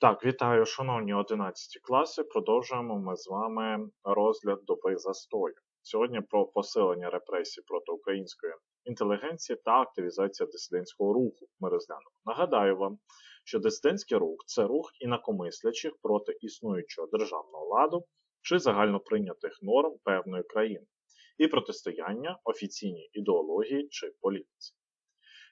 Так, вітаю, шановні 11 класи. Продовжуємо ми з вами розгляд доби застою. Сьогодні про посилення репресій проти української інтелігенції та активізація дисидентського руху ми розглянемо. Нагадаю вам, що дисидентський рух це рух інакомислячих проти існуючого державного ладу чи загальноприйнятих норм певної країни і протистояння офіційній ідеології чи політиці.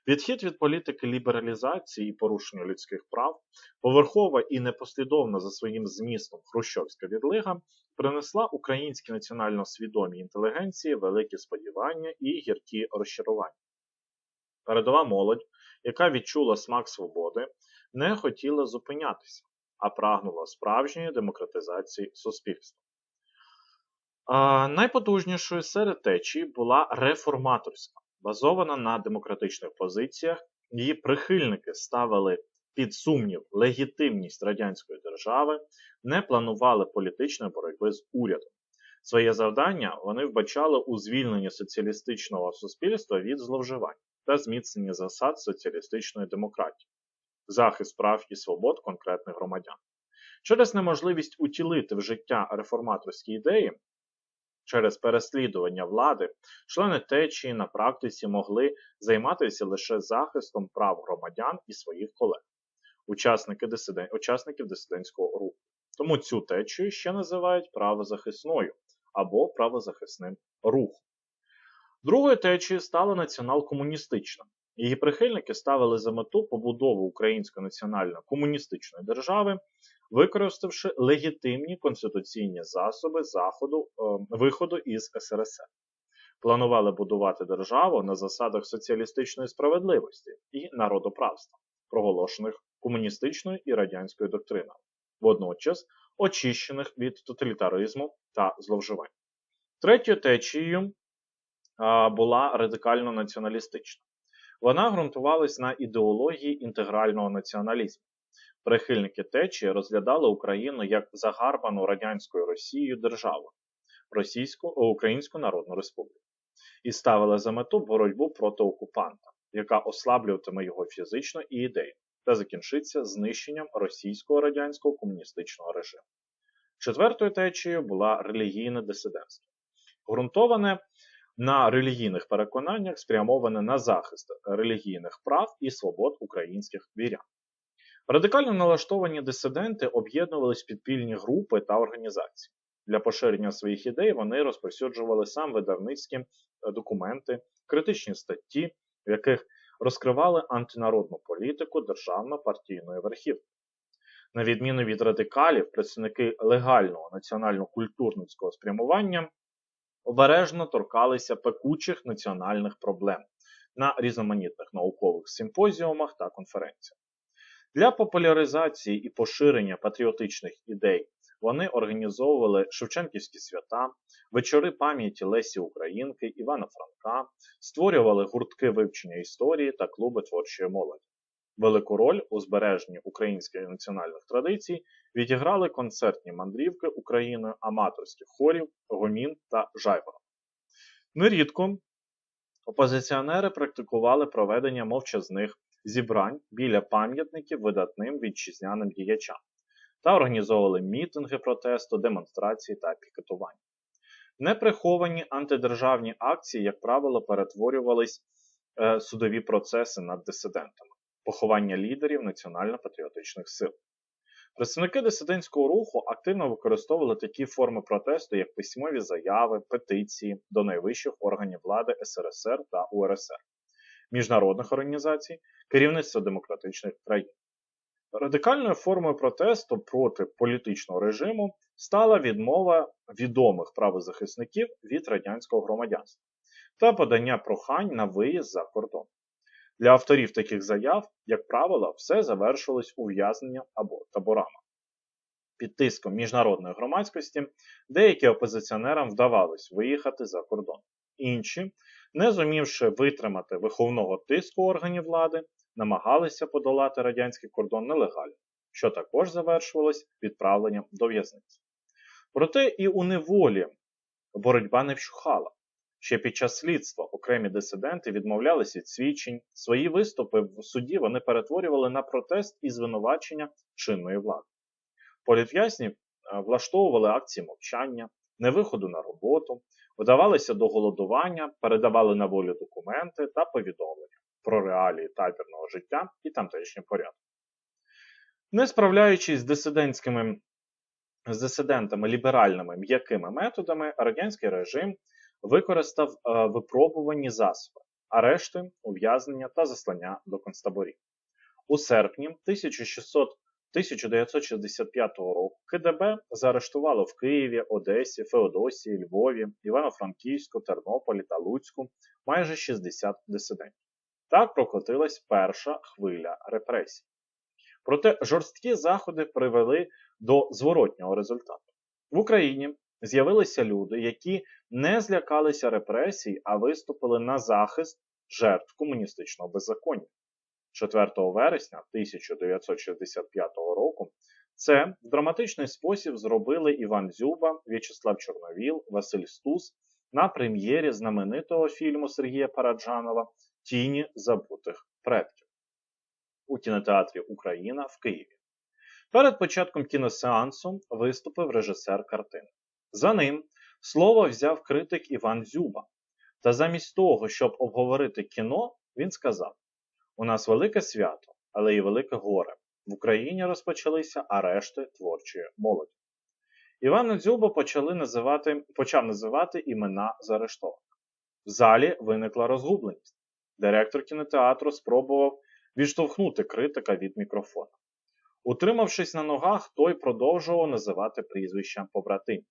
Відхід від політики лібералізації і порушення людських прав, поверхова і непослідовна за своїм змістом хрущовська відлига принесла українській національно свідомій інтелігенції великі сподівання і гіркі розчарування. Передова молодь, яка відчула смак свободи, не хотіла зупинятися, а прагнула справжньої демократизації суспільства. Найпотужнішою серед течій була реформаторська базована на демократичних позиціях, її прихильники ставили під сумнів легітимність радянської держави, не планували політичної боротьби з урядом. Своє завдання вони вбачали у звільненні соціалістичного суспільства від зловживань та зміцненні засад соціалістичної демократії, захист прав і свобод конкретних громадян. Через неможливість утілити в життя реформаторські ідеї, через переслідування влади, члени течії на практиці могли займатися лише захистом прав громадян і своїх колег, учасники дисиден... учасників дисидентського руху. Тому цю течію ще називають правозахисною або правозахисним рухом. Другою течією стала націонал-комуністична. Її прихильники ставили за мету побудову Української національно-комуністичної держави використавши легітимні конституційні засоби заходу, е, виходу із СРСР. Планували будувати державу на засадах соціалістичної справедливості і народоправства, проголошених комуністичною і радянською доктринами, водночас очищених від тоталітаризму та зловживань. Третьою течією була радикально націоналістична. Вона ґрунтувалась на ідеології інтегрального націоналізму, Прихильники течії розглядали Україну як загарбану радянською Росією державу Російську Українську Народну Республіку і ставили за мету боротьбу проти окупанта, яка ослаблюватиме його фізично і ідейно, та закінчиться знищенням російського радянського комуністичного режиму. Четвертою течією була релігійне дисидентство, ґрунтоване на релігійних переконаннях, спрямоване на захист релігійних прав і свобод українських вірян. Радикально налаштовані дисиденти об'єднувались підпільні групи та організації. Для поширення своїх ідей вони розповсюджували сам видавницькі е, документи, критичні статті, в яких розкривали антинародну політику державно-партійної верхівки. На відміну від радикалів, представники легального національно-культурницького спрямування обережно торкалися пекучих національних проблем на різноманітних наукових симпозіумах та конференціях. Для популяризації і поширення патріотичних ідей вони організовували Шевченківські свята, вечори пам'яті Лесі Українки, Івана Франка, створювали гуртки вивчення історії та клуби творчої молоді. Велику роль у збереженні українських національних традицій відіграли концертні мандрівки Україною аматорських хорів, гомін та жайворонок. Нерідко опозиціонери практикували проведення мовчазних зібрань біля пам'ятників видатним вітчизняним діячам та організовували мітинги протесту, демонстрації та пікетування. Неприховані антидержавні акції, як правило, перетворювались е, судові процеси над дисидентами, поховання лідерів національно-патріотичних сил. Представники дисидентського руху активно використовували такі форми протесту, як письмові заяви, петиції до найвищих органів влади СРСР та УРСР, міжнародних організацій, керівництва демократичних країн. Радикальною формою протесту проти політичного режиму стала відмова відомих правозахисників від радянського громадянства та подання прохань на виїзд за кордон. Для авторів таких заяв, як правило, все завершилось ув'язненням або таборами. Під тиском міжнародної громадськості деякі опозиціонерам вдавалось виїхати за кордон. Інші, не зумівши витримати виховного тиску органів влади, намагалися подолати радянський кордон нелегально, що також завершувалось відправленням до в'язниць. Проте і у неволі боротьба не вщухала. Ще під час слідства окремі дисиденти відмовлялися від свідчень, свої виступи в суді вони перетворювали на протест і звинувачення чинної влади. Політв'язні е, влаштовували акції мовчання, невиходу на роботу, вдавалися до голодування, передавали на волю документи та повідомлення про реалії табірного життя і тамтешній порядок. Не справляючись з дисидентськими з дисидентами ліберальними м'якими методами, радянський режим використав е, випробувані засоби, арешти, ув'язнення та заслання до концтаборів. У серпні 1600 1965 року КДБ заарештувало в Києві, Одесі, Феодосії, Львові, Івано-Франківську, Тернополі та Луцьку майже 60 дисидентів. Так прокотилась перша хвиля репресій. Проте жорсткі заходи привели до зворотнього результату. В Україні з'явилися люди, які не злякалися репресій, а виступили на захист жертв комуністичного беззаконня. 4 вересня 1965 року це в драматичний спосіб зробили Іван Дзюба, В'ячеслав Чорновіл, Василь Стус на прем'єрі знаменитого фільму Сергія Параджанова Тіні забутих предків у кінотеатрі Україна в Києві. Перед початком кіносеансу виступив режисер картини. За ним слово взяв критик Іван Дзюба. Та замість того, щоб обговорити кіно, він сказав: У нас велике свято, але і велике горе. В Україні розпочалися арешти творчої молоді. Івана Дзюба почали називати, почав називати імена заарештованих. В залі виникла розгубленість. Директор кінотеатру спробував відштовхнути критика від мікрофона. Утримавшись на ногах, той продовжував називати прізвища побратимів.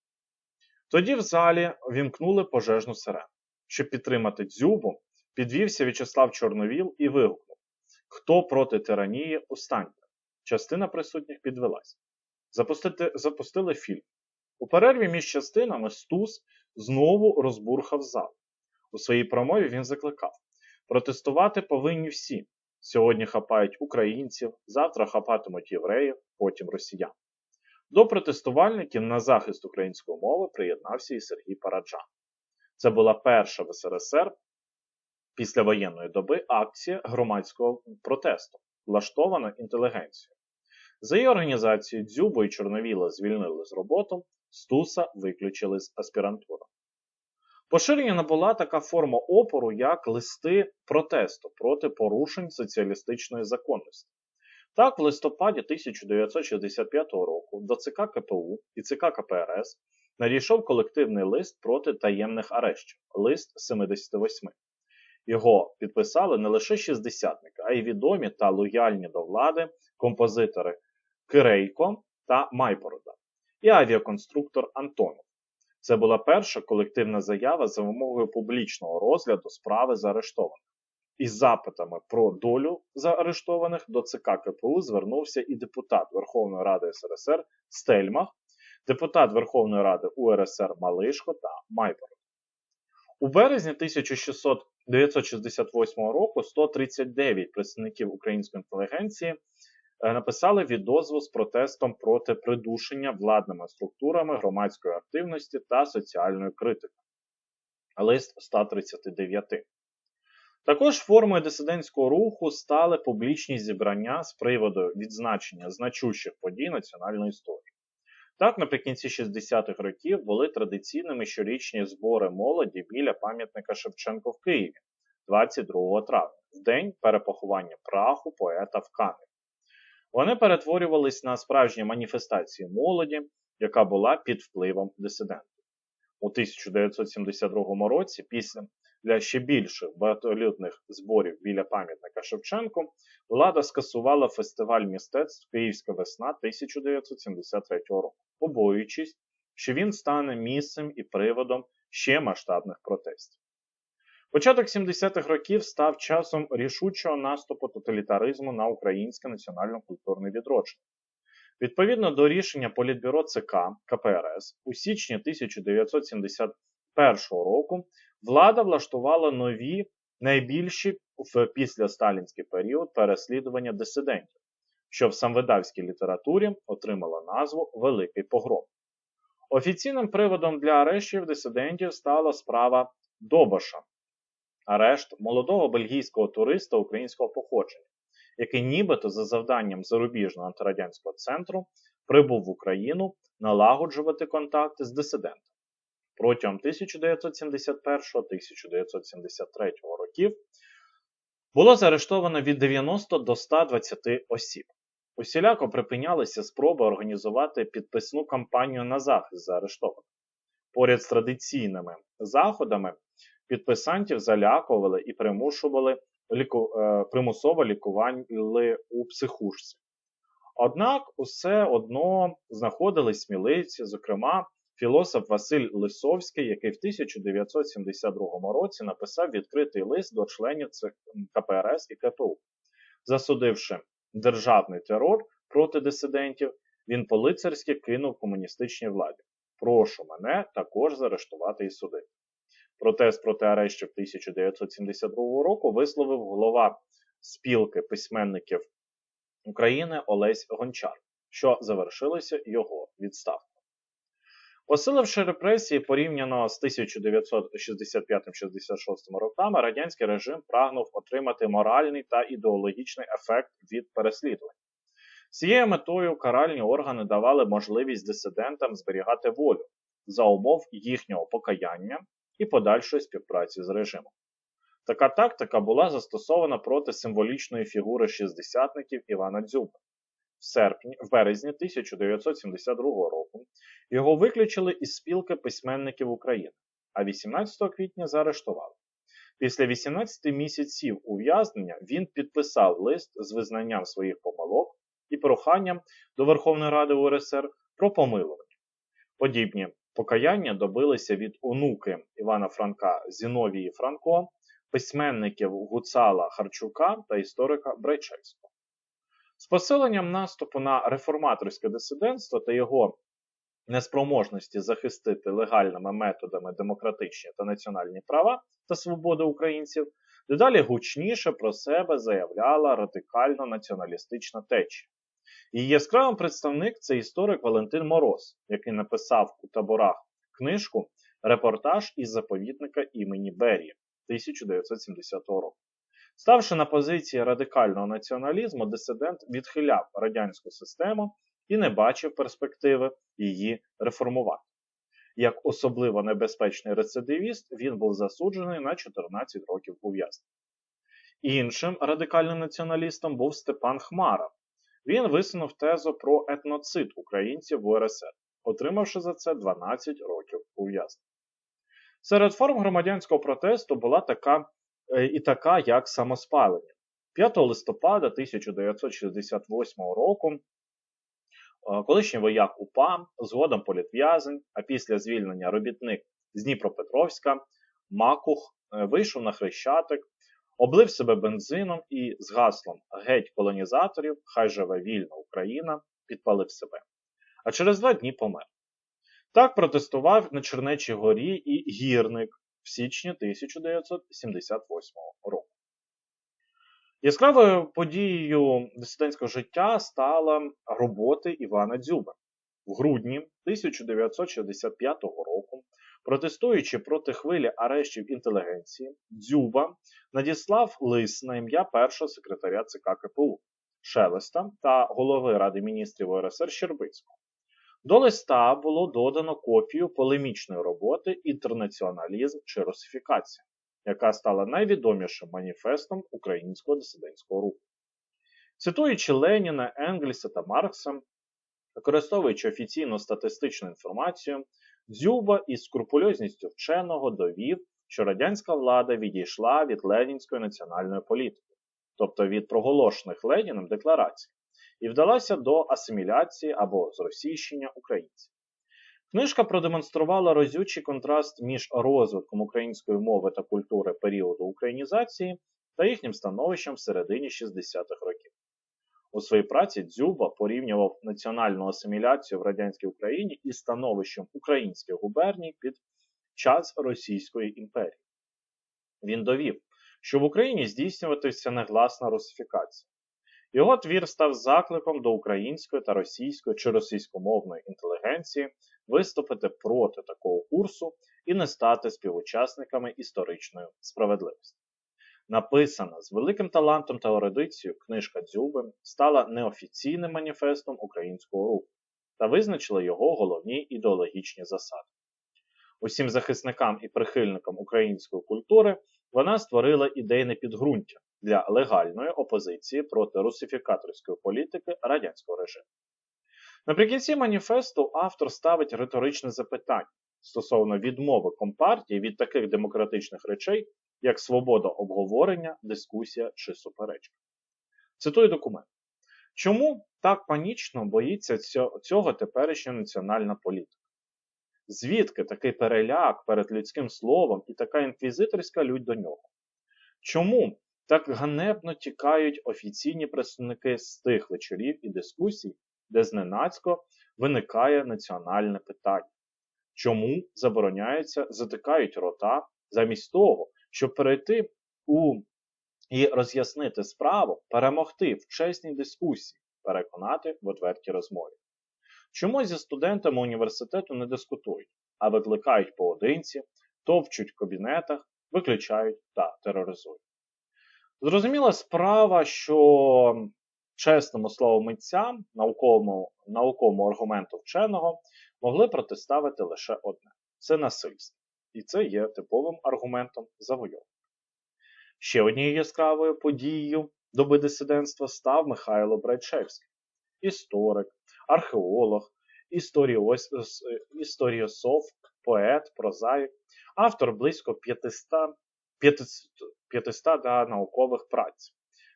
Тоді в залі вімкнули пожежну сирену. Щоб підтримати дзюбу, підвівся В'ячеслав Чорновіл і вигукнув: Хто проти тиранії, устаньте. Частина присутніх підвелась. Запустити, запустили фільм. У перерві між частинами Стус знову розбурхав зал. У своїй промові він закликав: протестувати повинні всі. Сьогодні хапають українців, завтра хапатимуть євреїв, потім росіян. До протестувальників на захист української мови приєднався і Сергій Параджан. Це була перша в СРСР після воєнної доби акція громадського протесту, влаштована інтелігенцією. За її організацією Дзюбо і Чорновіла звільнили з роботи, Стуса виключили з аспірантури. Поширення набула така форма опору, як листи протесту проти порушень соціалістичної законності. Так, в листопаді 1965 року до ЦК КПУ і ЦК КПРС надійшов колективний лист проти таємних арештів лист 78. Його підписали не лише шістдесятники, а й відомі та лояльні до влади композитори Кирейко та Майборода і авіаконструктор Антонов. Це була перша колективна заява за вимогою публічного розгляду справи заарештованих. Із запитами про долю заарештованих до ЦК КПУ звернувся і депутат Верховної Ради СРСР Стельмах, депутат Верховної Ради УРСР Малишко та Майбород. У березні 1968 року 139 представників української інтелігенції Е, написали відозву з протестом проти придушення владними структурами громадської активності та соціальної критики. Лист 139. Також формою дисидентського руху стали публічні зібрання з приводу відзначення значущих подій національної історії. Так, наприкінці 60-х років були традиційними щорічні збори молоді біля пам'ятника Шевченко в Києві 22 травня, в день перепоховання праху поета в Каневі. Вони перетворювались на справжні маніфестації молоді, яка була під впливом дисидентів. У 1972 році, після для ще більших багатолюдних зборів біля пам'ятника Шевченку, влада скасувала фестиваль мистецтв Київська весна 1973 року, побоюючись, що він стане місцем і приводом ще масштабних протестів. Початок 70-х років став часом рішучого наступу тоталітаризму на українське національно-культурне відродження. Відповідно до рішення Політбюро ЦК КПРС у січні 1971 року влада влаштувала нові найбільші в післясталінський період переслідування дисидентів, що в самвидавській літературі отримала назву Великий Погром. Офіційним приводом для арештів дисидентів стала справа Добаша. Арешт молодого бельгійського туриста українського походження, який нібито за завданням зарубіжного антирадянського центру прибув в Україну налагоджувати контакти з дисидентами. Протягом 1971-1973 років було заарештовано від 90 до 120 осіб. Усіляко припинялися спроби організувати підписну кампанію на захист заарештованих. Поряд з традиційними заходами підписантів залякували і примушували ліку... е, примусово лікували у психушці. Однак усе одно знаходились сміливці, зокрема, філософ Василь Лисовський, який в 1972 році написав відкритий лист до членів КПРС і КТУ, засудивши державний терор проти дисидентів, він по-лицарськи кинув комуністичній владі. Прошу мене також заарештувати і судити. Протест проти арештів 1972 року висловив голова спілки письменників України Олесь Гончар, що завершилося його відставкою. Посиливши репресії порівняно з 1965-66 роками, радянський режим прагнув отримати моральний та ідеологічний ефект від переслідувань. З цією метою каральні органи давали можливість дисидентам зберігати волю за умов їхнього покаяння і подальшої співпраці з режимом. Така тактика була застосована проти символічної фігури шістдесятників Івана Дзюба. В серпні, в березні 1972 року його виключили із спілки письменників України, а 18 квітня заарештували. Після 18 місяців ув'язнення він підписав лист з визнанням своїх помилок і проханням до Верховної Ради УРСР про помилування. Подібні покаяння добилися від онуки Івана Франка Зіновії Франко, письменників Гуцала Харчука та історика Брайчевського. З посиленням наступу на реформаторське дисидентство та його неспроможності захистити легальними методами демократичні та національні права та свободи українців, дедалі гучніше про себе заявляла радикально націоналістична течія. Її яскравим представник це історик Валентин Мороз, який написав у таборах книжку Репортаж із заповідника імені Берія 1970 року. Ставши на позиції радикального націоналізму, дисидент відхиляв радянську систему і не бачив перспективи її реформувати. Як особливо небезпечний рецидивіст, він був засуджений на 14 років ув'язнення. Іншим радикальним націоналістом був Степан Хмара. Він висунув тезу про етноцид українців в УРСР, отримавши за це 12 років ув'язнення. Серед форм громадянського протесту була така і така, як самоспалення. 5 листопада 1968 року е, колишній вояк УПА, згодом політв'язень, а після звільнення робітник з Дніпропетровська, Макух е, вийшов на хрещатик, облив себе бензином і з гаслом Геть колонізаторів, хай живе вільна Україна, підпалив себе. А через два дні помер. Так протестував на Чернечій горі і гірник, в січні 1978 року. Яскравою подією дисидентського життя стала роботи Івана Дзюба. В грудні 1965 року, протестуючи проти хвилі арештів інтелігенції, Дзюба надіслав лист на ім'я першого секретаря ЦК КПУ Шелеста та голови Ради міністрів УРСР Щербицького. До листа було додано копію полемічної роботи Інтернаціоналізм чи русифікація, яка стала найвідомішим маніфестом українського дисидентського руху. Цитуючи Леніна, Енгельса та Маркса, використовуючи офіційну статистичну інформацію, Дзюба із скрупульозністю вченого довів, що радянська влада відійшла від ленінської національної політики, тобто від проголошених Леніном декларацій, і вдалася до асиміляції або зросійщення українців. Книжка продемонструвала розючий контраст між розвитком української мови та культури періоду українізації та їхнім становищем в середині 60-х років. У своїй праці Дзюба порівнював національну асиміляцію в радянській Україні із становищем українських губерній під час Російської імперії. Він довів, що в Україні здійснюватися негласна русифікація. Його твір став закликом до української та російської чи російськомовної інтелігенції виступити проти такого курсу і не стати співучасниками історичної справедливості. Написана з великим талантом та ерудицією книжка Дзюби стала неофіційним маніфестом українського руху та визначила його головні ідеологічні засади. Усім захисникам і прихильникам української культури вона створила ідейне підґрунтя для легальної опозиції проти русифікаторської політики радянського режиму. Наприкінці маніфесту автор ставить риторичне запитання стосовно відмови компартії від таких демократичних речей, як свобода обговорення, дискусія чи суперечка. Цитую документ. Чому так панічно боїться цього теперішня національна політика? Звідки такий переляк перед людським словом і така інквізиторська лють до нього? Чому так ганебно тікають офіційні представники з тих вечорів і дискусій, де зненацько виникає національне питання? Чому забороняється, затикають рота замість того, щоб перейти у і роз'яснити справу, перемогти в чесній дискусії, переконати в отвертій розмові? Чому зі студентами університету не дискутують, а викликають поодинці, товчуть в кабінетах, виключають та тероризують? Зрозуміла справа, що чесному слову митцям, науковому, науковому аргументу вченого, могли протиставити лише одне це насильство. І це є типовим аргументом завойовника. Ще однією яскравою подією доби дисидентства став Михайло Брайчевський, історик, археолог, історіос, історіософ, поет, прозаїк, автор близько 500 500, 500 да, наукових праць.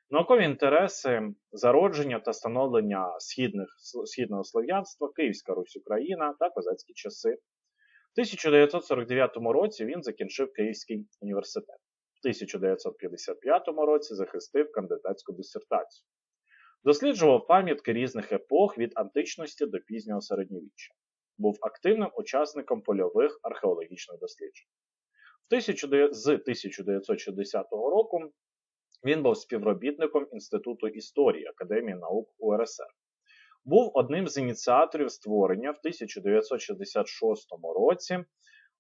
Наукові інтереси зародження та становлення східних, східного слов'янства, Київська Русь Україна та козацькі часи. В 1949 році він закінчив Київський університет. В 1955 році захистив кандидатську дисертацію. Досліджував пам'ятки різних епох від античності до пізнього середньовіччя. Був активним учасником польових археологічних досліджень. З 1960 року він був співробітником Інституту історії Академії наук УРСР. Був одним з ініціаторів створення в 1966 році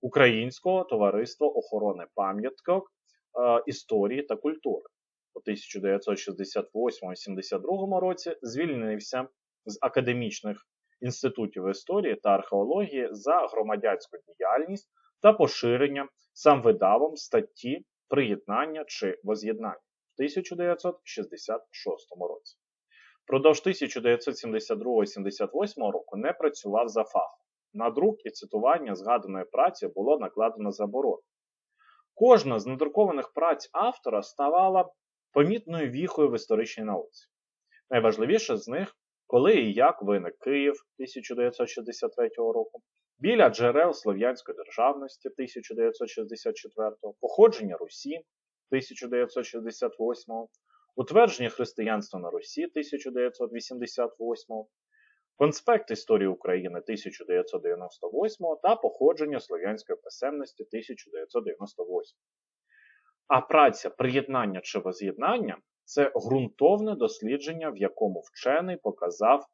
Українського товариства охорони пам'яток е, історії та культури. У 1968-72 році звільнився з академічних інститутів історії та археології за громадянську діяльність та поширення сам видавом статті приєднання чи воз'єднання в 1966 році. Продовж 1972-78 року не працював за фахом. На друк і цитування згаданої праці було накладено заборону. Кожна з надрукованих праць автора ставала помітною віхою в історичній науці. Найважливіше з них, коли і як виник Київ 1963 року, біля джерел Слов'янської державності 1964, походження Русі 1968, утвердження християнства на Русі 1988, конспект історії України 1998 та походження слов'янської писемності 1998. А праця приєднання чи воз'єднання це ґрунтовне дослідження, в якому вчений показав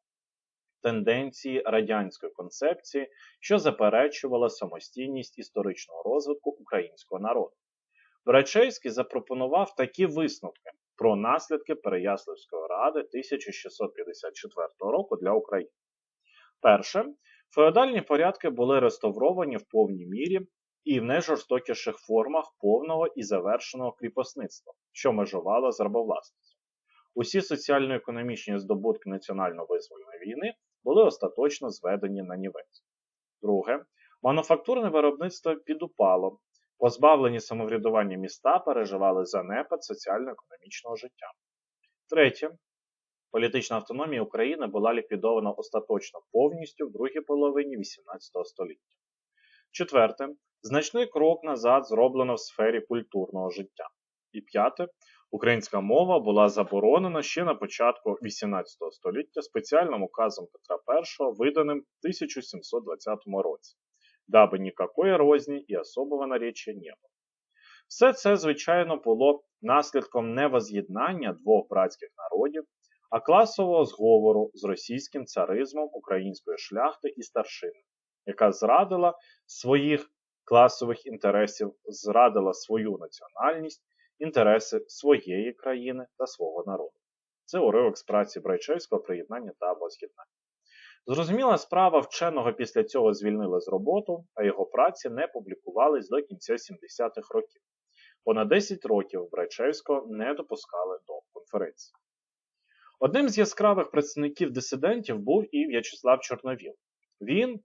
тенденції радянської концепції, що заперечувала самостійність історичного розвитку українського народу. Брачейський запропонував такі висновки про наслідки Переяславської ради 1654 року для України. Перше, феодальні порядки були реставровані в повній мірі і в найжорстокіших формах повного і завершеного кріпосництва, що межувало з рабовласництвом. Усі соціально-економічні здобутки національно-визвольної війни були остаточно зведені на нівець. Друге, мануфактурне виробництво підупало, позбавлені самоврядування міста переживали занепад соціально-економічного життя. Третє, політична автономія України була ліквідована остаточно повністю в другій половині XVIII століття. Четверте, значний крок назад зроблено в сфері культурного життя. І п'яте, Українська мова була заборонена ще на початку XVIII століття спеціальним указом Петра І, виданим в 1720 році, даби ніякої розні і особого наречия не було. Все це, звичайно, було наслідком не воз'єднання двох братських народів, а класового зговору з російським царизмом української шляхти і старшини, яка зрадила своїх класових інтересів зрадила свою національність, інтереси своєї країни та свого народу. Це уривок з праці Брайчевського приєднання та воз'єднання. Зрозуміла справа вченого після цього звільнили з роботу, а його праці не публікувались до кінця 70-х років. Понад 10 років Брайчевського не допускали до конференції. Одним з яскравих представників дисидентів був і В'ячеслав Чорновіл. Він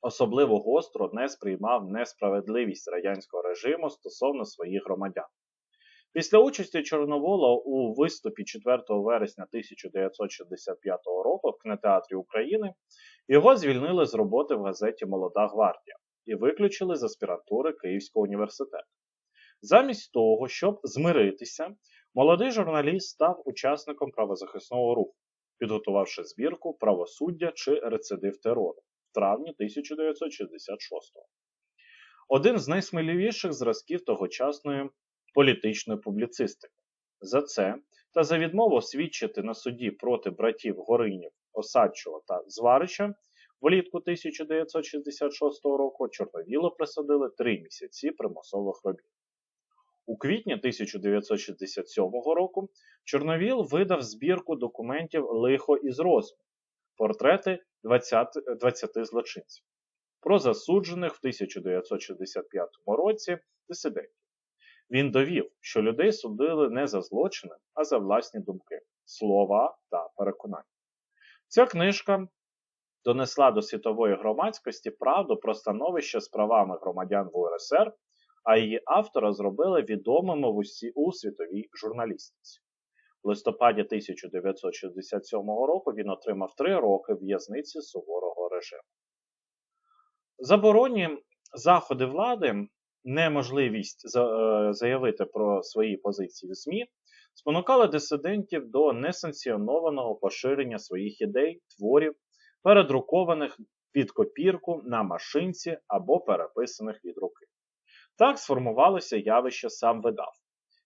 особливо гостро не сприймав несправедливість радянського режиму стосовно своїх громадян. Після участі Чорновола у виступі 4 вересня 1965 року в кінотеатрі України його звільнили з роботи в газеті Молода гвардія і виключили з аспірантури Київського університету. Замість того, щоб змиритися, молодий журналіст став учасником правозахисного руху, підготувавши збірку правосуддя чи рецидив терору травні 1966 Один з найсміливіших зразків тогочасної політичної публіцистики. За це та за відмову свідчити на суді проти братів Горинів, Осадчого та Зварича влітку 1966 року Чорновіло присадили три місяці примусових робіт. У квітні 1967 року Чорновіл видав збірку документів Лихо із розуму, портрети 20, 20 злочинців, про засуджених в 1965 році дисидентів. Він довів, що людей судили не за злочини, а за власні думки, слова та переконання. Ця книжка донесла до світової громадськості правду про становище з правами громадян в УРСР, а її автора зробили відомими в усі у світовій журналістиці. Листопаді 1967 року він отримав три роки в'язниці суворого режиму. Заборонні заходи влади неможливість е, заявити про свої позиції в ЗМІ спонукали дисидентів до несанкціонованого поширення своїх ідей, творів, передрукованих під копірку на машинці або переписаних від руки. Так сформувалося явище сам видав.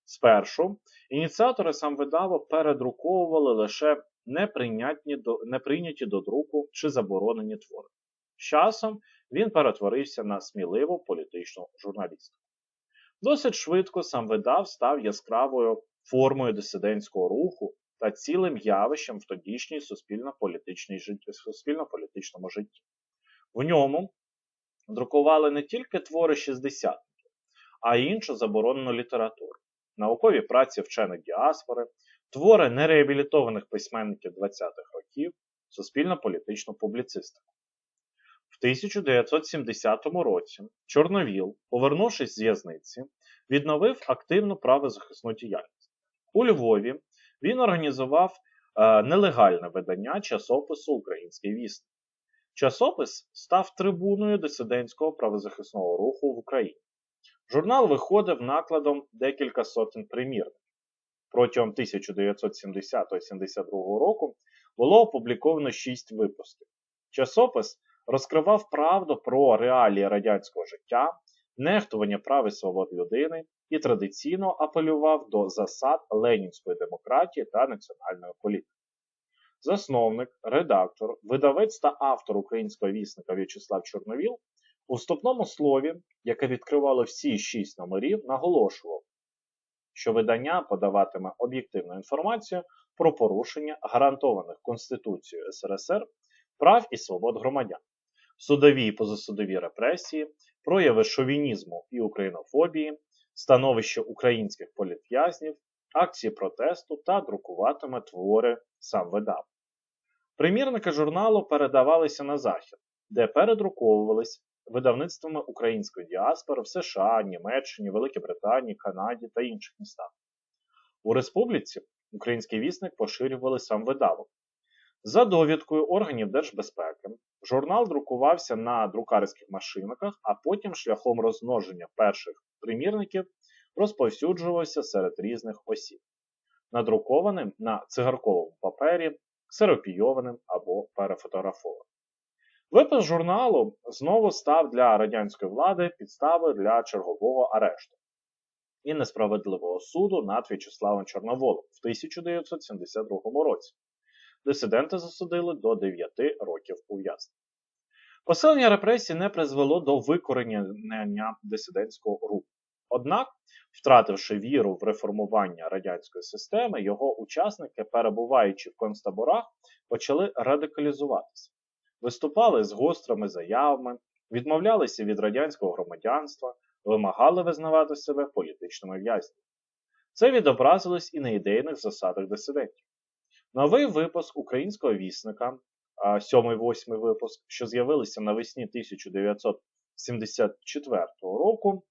Спершу ініціатори сам видаву передруковували лише неприйняті до, неприйняті до друку чи заборонені твори. З часом він перетворився на сміливу політичну журналістку. Досить швидко сам видав став яскравою формою дисидентського руху та цілим явищем в тодішній суспільно-політичному житті. В ньому друкували не тільки твори шістдесятників, а й іншу заборонену літературу, наукові праці вчених діаспори, твори нереабілітованих письменників 20-х років, суспільно-політичну публіцистику. 1970 році Чорновіл, повернувшись з в'язниці, відновив активну правозахисну діяльність. У Львові він організував е, нелегальне видання часопису Український вісник. Часопис став трибуною дисидентського правозахисного руху в Україні. Журнал виходив накладом декілька сотень примірників. Протягом 1970-72 року було опубліковано шість випусків. Часопис розкривав правду про реалії радянського життя, нехтування прав і свобод людини і традиційно апелював до засад ленінської демократії та національної політики. Засновник, редактор, видавець та автор українського вісника В'ячеслав Чорновіл у вступному слові, яке відкривало всі шість номерів, наголошував, що видання подаватиме об'єктивну інформацію про порушення гарантованих Конституцією СРСР прав і свобод громадян, судові і позасудові репресії, прояви шовінізму і українофобії, становище українських політв'язнів, акції протесту та друкуватиме твори сам видав. Примірники журналу передавалися на захід, де передруковувались видавництвами української діаспори в США, Німеччині, Великій Британії, Канаді та інших містах. У республіці український вісник поширювали сам видавок, за довідкою органів держбезпеки, журнал друкувався на друкарських машинках, а потім шляхом розмноження перших примірників розповсюджувався серед різних осіб, надрукованим на цигарковому папері, ксеропійованим або перефотографованим. Випис журналу знову став для радянської влади підставою для чергового арешту і несправедливого суду над В'ячеславом Чорноволом в 1972 році. Дисиденти засудили до 9 років ув'язнення. Посилення репресій не призвело до викоренення дисидентського руху. Однак, втративши віру в реформування радянської системи, його учасники, перебуваючи в концтаборах, почали радикалізуватися, виступали з гострими заявами, відмовлялися від радянського громадянства, вимагали визнавати себе політичними в'язнями. Це відобразилось і на ідейних засадах дисидентів. Новий випуск українського вісника, 7-8 випуск, що з'явилися навесні 1974 року,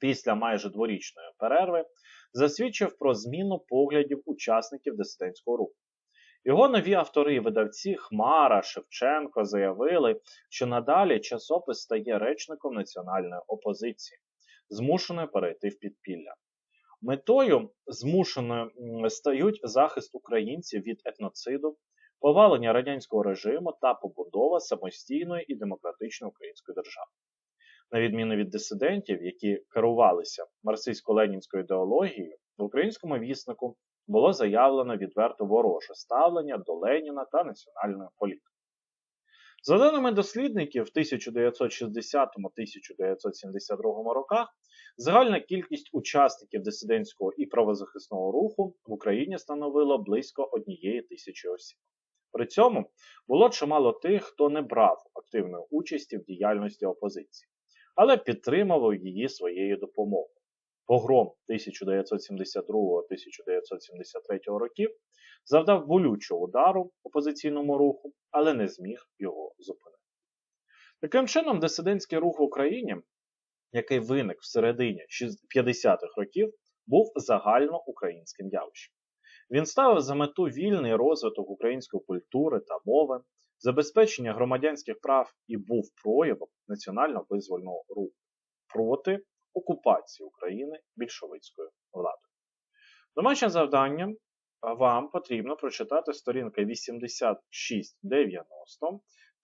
після майже дворічної перерви, засвідчив про зміну поглядів учасників дисидентського руху. Його нові автори і видавці Хмара, Шевченко заявили, що надалі часопис стає речником національної опозиції, змушеною перейти в підпілля. Метою змушеною стають захист українців від етноциду, повалення радянського режиму та побудова самостійної і демократичної української держави. На відміну від дисидентів, які керувалися марксистсько-ленінською ідеологією, в українському віснику було заявлено відверто вороже ставлення до Леніна та національної політики. За даними дослідників, в 1960-1972 роках загальна кількість учасників дисидентського і правозахисного руху в Україні становила близько однієї тисячі осіб. При цьому було чимало тих, хто не брав активної участі в діяльності опозиції, але підтримував її своєю допомогою. Погром 1972-1973 років завдав болючого удару опозиційному руху, але не зміг його зупинити. Таким чином, дисидентський рух в Україні, який виник в середині 50-х років, був загальноукраїнським явищем. Він ставив за мету вільний розвиток української культури та мови, забезпечення громадянських прав і був проявом національно-визвольного руху проти окупації України більшовицькою владою. Домашнє завдання вам потрібно прочитати сторінки 86-90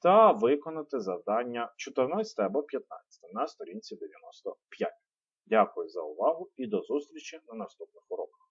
та виконати завдання 14 або 15 на сторінці 95. Дякую за увагу і до зустрічі на наступних уроках.